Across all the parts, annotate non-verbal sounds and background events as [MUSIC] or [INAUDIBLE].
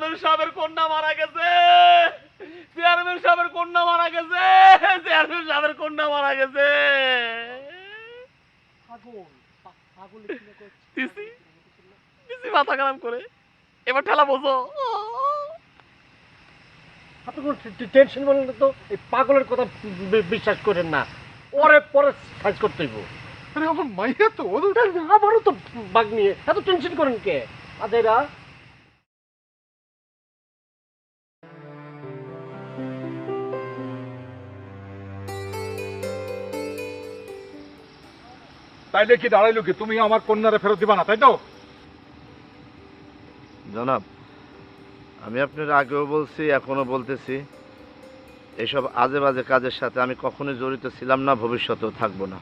Chairman সাহেবের কন্যা মারা গেছে। চেয়ারম্যান সাহেবের কন্যা মারা গেছে। চেয়ারম্যান সাহেবের কন্যা মারা গেছে। দিছি দিছি মাথা খারাপ করে। এবার ঠেলা বোঝো। আপনি কোনো টেনশন বলেন তো এই পাগলের কথা বিশ্বাস করেন না। ওরে পরে সাইজ করতে হইব। আরে আমার মাইয়া তো ওদের আমারও তো বাঘ নিয়ে এত টেনশন করেন কে? আদেরা তাইলে কি দাঁড়াইলো কি? তুমি আমার কন্যারে ফেরত দিবা না তাই তো? জনাব আমি আপনার আগেও বলছি এখনও বলতেছি। এসব আজে বাজে কাজের সাথে আমি কখনোই জড়িত ছিলাম না ভবিষ্যতেও থাকব না।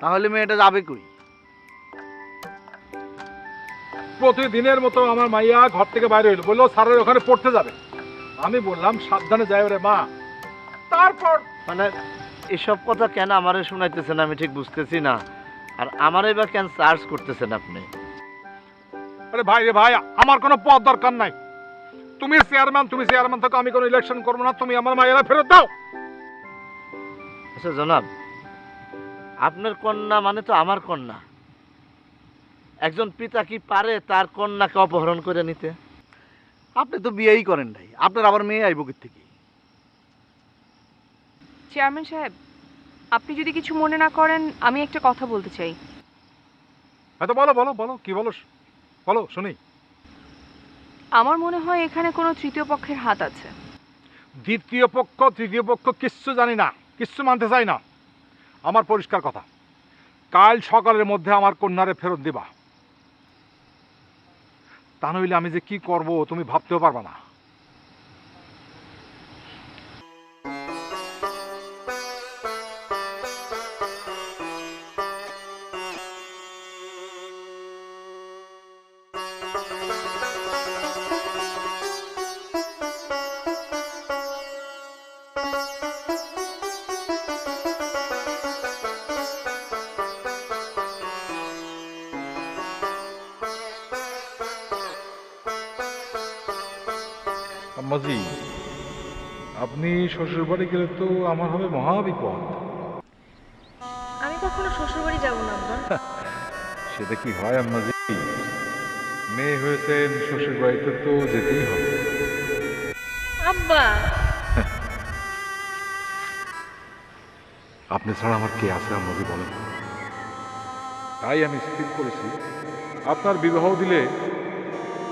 তাহলে মেয়েটা যাবে কই? প্রতিদিনের মতো আমার মাইয়া ঘর থেকে বাইরে হইল। বলল স্যারের ওখানে পড়তে যাবে। আমি বললাম সাবধানে যাই রে মা। তারপর মানে এসব কথা কেন আমারে শোনাইতেছেন আমি ঠিক বুঝতেছি না। আর আমারই বা কেন চার্জ করতেছেন আপনি? আরে ভাই রে ভাই আমার কোনো পদ দরকার নাই। তুমি চেয়ারম্যান তুমি চেয়ারম্যান থাকো আমি কোনো ইলেকশন করব না তুমি আমার মায়েরা ফেরত দাও। আচ্ছা জনাব আপনার কন্যা মানে তো আমার কন্যা। একজন পিতা কি পারে তার কন্যাকে অপহরণ করে নিতে? আপনি তো বিয়েই করেন নাই আপনার আবার মেয়ে আইব থেকে চেয়ারম্যান সাহেব আপনি যদি কিছু মনে না করেন আমি একটা কথা বলতে চাই। হয়তো বলো বলো বলো কি বলো? বলো শুনি। আমার মনে হয় এখানে কোনো তৃতীয় পক্ষের হাত আছে। দ্বিতীয় পক্ষ তৃতীয় পক্ষ কিচ্ছু জানি না কিচ্ছু মানতে চাই না। আমার পরিষ্কার কথা কাল সকালের মধ্যে আমার কন্যারে ফেরত দিবা। তা নইলে আমি যে কি করব তুমি ভাবতেও পারবা না। আম্মাজি আপনি শ্বশুর বাড়ি গেলে তো আমার হবে মহাবিপদ। আমি কখনো শ্বশুরবাড়ি যাব না আব্বা। [LAUGHS] সেটা কি হয় আম্মাজি? মেয়ে হয়েছেন শ্বশুর বাড়িতে তো যেতেই হবে। আব্বা! [LAUGHS] আপনি ছাড়া আমার কে আছে আম্মাজি বলেন? তাই আমি স্থির করেছি। আপনার বিবাহ দিলে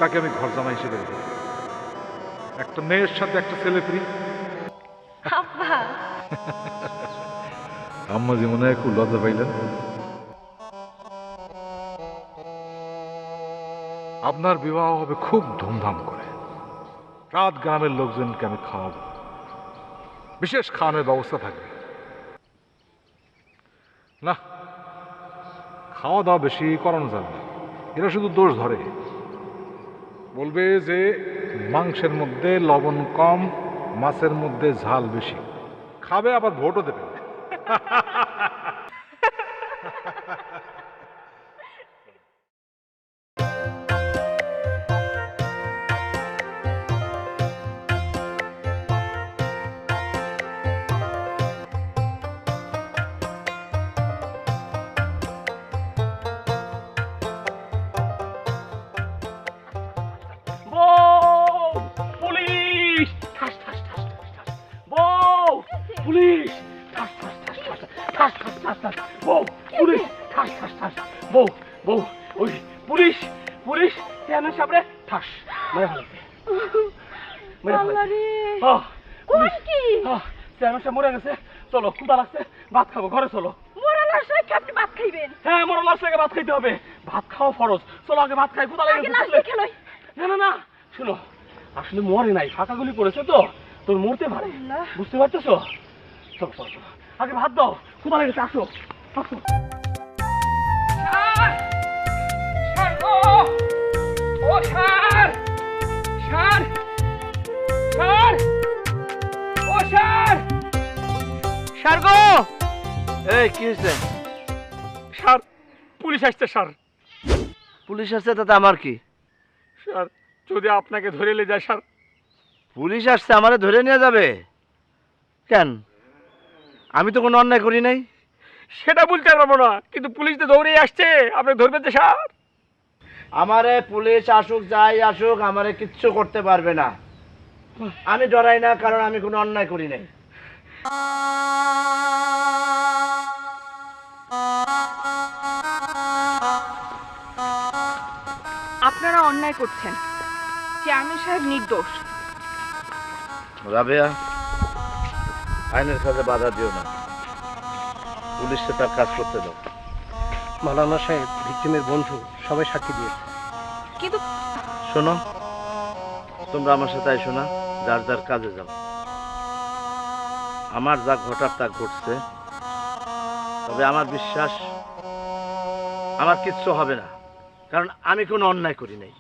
তাকে আমি ঘর জামা হিসেবে দেবো একটা মেয়ের সাথে একটা ছেলে ফ্রি। আব্বা। [LAUGHS] মনে হয় খুব লজ্জা পাইলেন। আপনার বিবাহ হবে খুব ধুমধাম করে। রাত গ্রামের লোকজনকে আমি খাওয়াবো। বিশেষ খাওয়ানোর ব্যবস্থা থাকবে। না খাওয়া দাওয়া বেশি করানো যাবে না। এরা শুধু দোষ ধরে। বলবে যে মাংসের মধ্যে লবণ কম মাছের মধ্যে ঝাল বেশি। খাবে আবার ভোটও দেবে। [LAUGHS] বউ পুলিশ। ঠাস ঠাস ঠাস। বউ বউ ওই পুলিশ পুলিশ চেয়ারম্যান সাহেবরে ঠাস। মেরে ফেলেছে মেরে ফেলেছে পুলিশ। কি? চেয়ারম্যান সাহেব মরে গেছে। চলো ক্ষুদা লাগছে? ভাত খাব ঘরে চলো। মোরালার আপনি ভাত খাইবেন? হ্যাঁ মরা লাশ ভাত খাইতে হবে। ভাত খাওয়া ফরজ। চলো আগে ভাত খাই ক্ষুদা নাস্তা না না না শোনো আসলে মরে নাই ফাঁকা গুলি করেছে তো। তোর মরতে পারে। বুঝতে পারতেছো? চলো চলো চলো। আগে ভাত দাও ক্ষুদা লেগেছে আসো। এই কি হয়েছে সার পুলিশ আসছে সার পুলিশ আসছে তাতে আমার কি? স্যার যদি আপনাকে ধরে নিয়ে যায় স্যার। পুলিশ আসছে আমারে ধরে নিয়ে যাবে? কেন? আমি তো কোনো অন্যায় করি নাই। সেটা বলতে পারব না কিন্তু পুলিশ তো দৌড়ে আসছে। আপনি ধরবেন তো স্যার আমারে পুলিশ আসুক যাই আসুক আমারে কিচ্ছু করতে পারবে না। আমি ডরাই না কারণ আমি কোনো অন্যায় করি নাই। আপনারা অন্যায় করছেন। চেয়ারম্যান সাহেব নির্দোষ। রাবেয়া আইনের সাথে বাধা দিও না। পুলিশকে তার কাজ করতে দাও। মালানা সাহেব ভিক্টিমের বন্ধু সবাই সাক্ষী দিয়েছে। কিন্তু শোনো তোমরা আমার সাথে আইসো না যার যার কাজে যাও। আমার যা ঘটার তা ঘটছে তবে আমার বিশ্বাস আমার কিচ্ছু হবে না কারণ আমি কোনো অন্যায় করি নাই।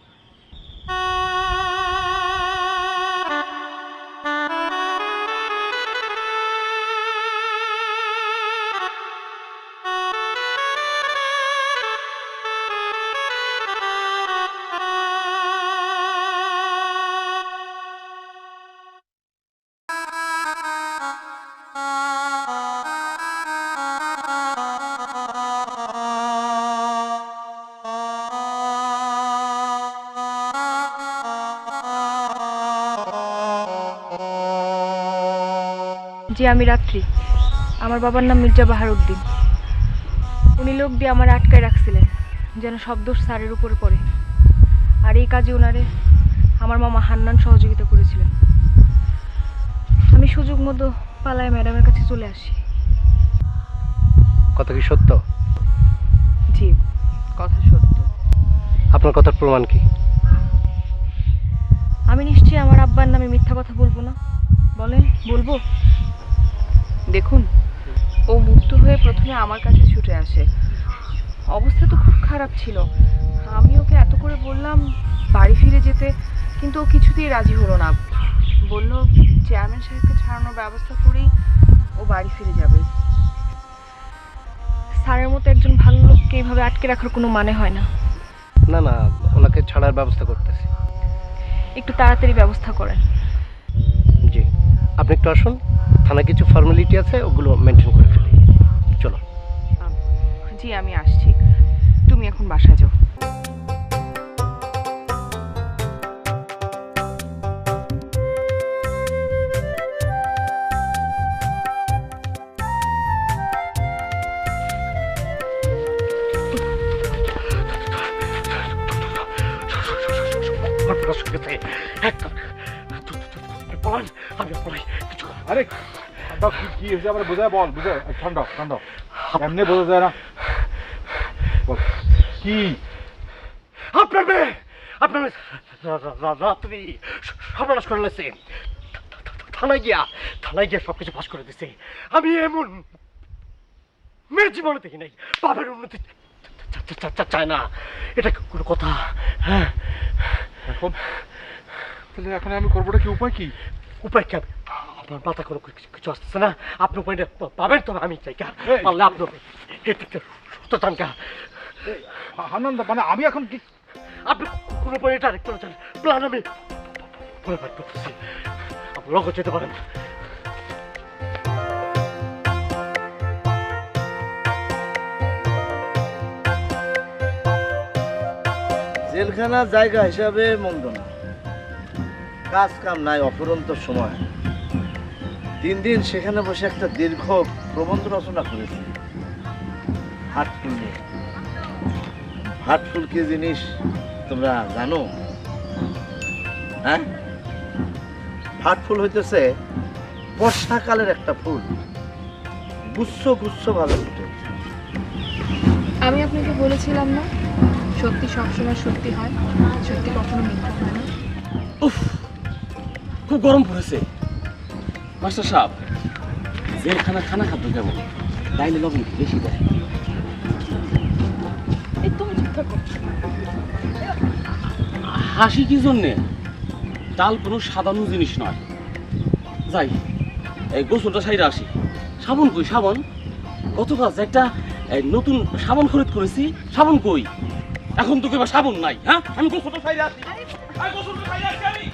জি আমি রাত্রি। আমার বাবার নাম মির্জা বাহার উদ্দিন উনি লোক দিয়ে আমার আটকায় রাখছিলেন যেন সব দোষ স্যারের উপরে পড়ে। আর এই কাজে ওনারে আমার মামা হান্নান সহযোগিতা করেছিলেন। আমি সুযোগ মতো পালায় ম্যাডামের কাছে চলে আসি। কথা কি সত্য? জি। কথা সত্য। আপনার কথার প্রমাণ কি? আমি নিশ্চয়ই আমার আব্বার নামে মিথ্যা কথা বলব না। বলেন বলব? দেখুন ও মুক্ত হয়ে প্রথমে আমার কাছে ছুটে আসে। অবস্থা তো খুব খারাপ ছিল। আমি ওকে এত করে বললাম বাড়ি ফিরে যেতে কিন্তু ও কিছুতেই রাজি হলো না। বলল চেয়ারম্যান সাহেবকে ছাড়ানোর ব্যবস্থা করেই ও বাড়ি ফিরে যাবে। স্যারের মতো একজন ভালো লোককে এইভাবে আটকে রাখার কোনো মানে হয় না। না না ওনাকে ছাড়ার ব্যবস্থা করতেছি। একটু তাড়াতাড়ি ব্যবস্থা করেন। জি। আপনি একটু আসুন। থানা কিছু ফর্মালিটি আছে ওগুলো মেনটেন করে ফেলি। চলো। জি আমি আসছি। তুমি এখন বাসায় যাও। আরে কি কি হয়েছে? আমার বোঝায় বল বুঝায়। ঠান্ডা ঠান্ডা। এমনি বোঝা যায় না। বল কি? আপনার মেয়ে! আপনার রাত্রি সর্বনাশ করে লেছে থানায় গিয়া থানায় গিয়া সব কিছু ফাঁস করে দিছে। আমি এমন মেয়ের জীবনে দেখি নাই। বাবার উন্নতি চায় না। এটা কোনো কথা? হ্যাঁ? এখন তাহলে এখন আমি করবোটা কি? উপায় কি? উপায় কি? আপনার মাথা কোনো কিছু- আসতেছে না। আপনি উপায়টা পাবেন তো আমি চাই কা পারলে আপনি সুস্থ চান কা আনন্দ মানে আমি এখন কি আপনি কোনো এটা আরেকটু চান প্ল্যান আমি পরে বাদ করতেছি। আপনি লঙ্কা যেতে পারেন। জেলখানা জায়গা হিসাবে মন্দ না। কাজ কাম নাই অফুরন্ত সময়। তিন দিন সেখানে বসে একটা দীর্ঘ প্রবন্ধ রচনা করেছি। হাটফুল নিয়ে। হাটফুল কি জিনিস তোমরা জানো? হ্যাঁ? হাটফুল হইতেছে বর্ষাকালের একটা ফুল। গুচ্ছ গুচ্ছ ভাবে ফুটে। আমি আপনাকে বলেছিলাম না সত্যি সবসময় সত্যি হয় সত্যি কখনো মিথ্যা হয় না। খুব গরম পড়েছে। মাস্টার সাহেব জেলখানা খানা খাদ্য কেমন ডাইলে লবণ বেশি দেয়। হাসি কি জন্যে? ডাল কোনো সাধারণ জিনিস নয়। যাই এই গোসলটা সাইডে আসি। সাবন কই সাবন? কত কাজ একটা নতুন সাবন খরিদ করেছি সাবন কই? এখন তো কেবা সাবন নাই হ্যাঁ? আমি গোসলটা সাইডে আসি। আমি গোসল করে খাই আমি।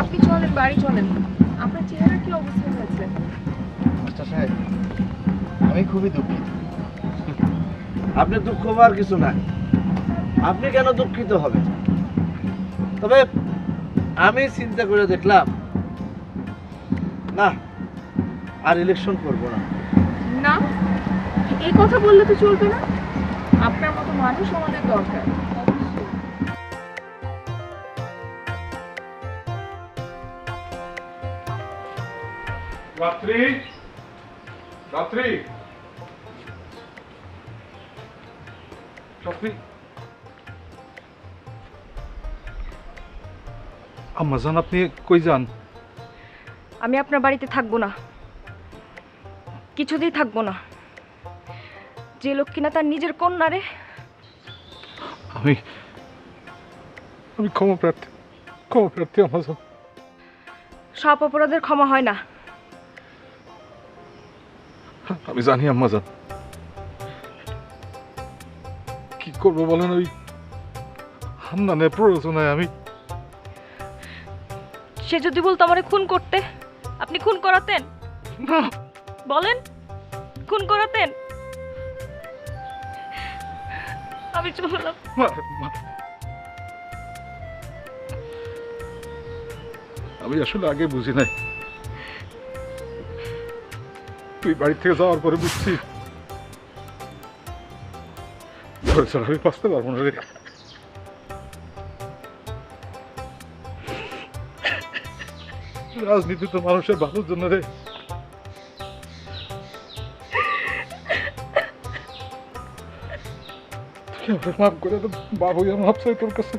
আপনি চলেন বাড়ি চলেন। আপনার চেহারা কি অবস্থা হয়েছে? মাস্টার সাহেব আমি খুবই দুঃখিত। আপনি দুঃখ পাওয়ার কিছু নাই। আপনি কেন দুঃখিত হবেন? তবে আমি চিন্তা করে দেখলাম না আর ইলেকশন করব না। না? এই কথা বললে তো চলবে না। আপনার মতো মানুষ আমাদের দরকার। রাত্রি। রাত্রি। রাত্রি আম্মা জান আপনি কই যান? আমি আপনার বাড়িতে থাকব না। কিছুতেই থাকব না। যে লোক কিনা তার নিজের কন্যা রে আমি আমি ক্ষমা প্রার্থী ক্ষমা প্রার্থী আমার জান। সব অপরাধের ক্ষমা হয় না। আমি জানি আম্মা জান। কি করব বলেন ওই হান্নানের প্ররোচনায় আমি? সে যদি বলতো আমারে খুন করতে আপনি খুন করাতেন? না। বলেন খুন করাতেন? আমি চললাম। আমি আসলে আগে বুঝি নাই। তুই বাড়ি থেকে যাওয়ার পরে বুঝছি আমি বাঁচতে পারব না রে। রাজনীতি তো মানুষের ভালোর জন্য রে। মাফ করে তো বাবু মাফ চাই তোর কাছে।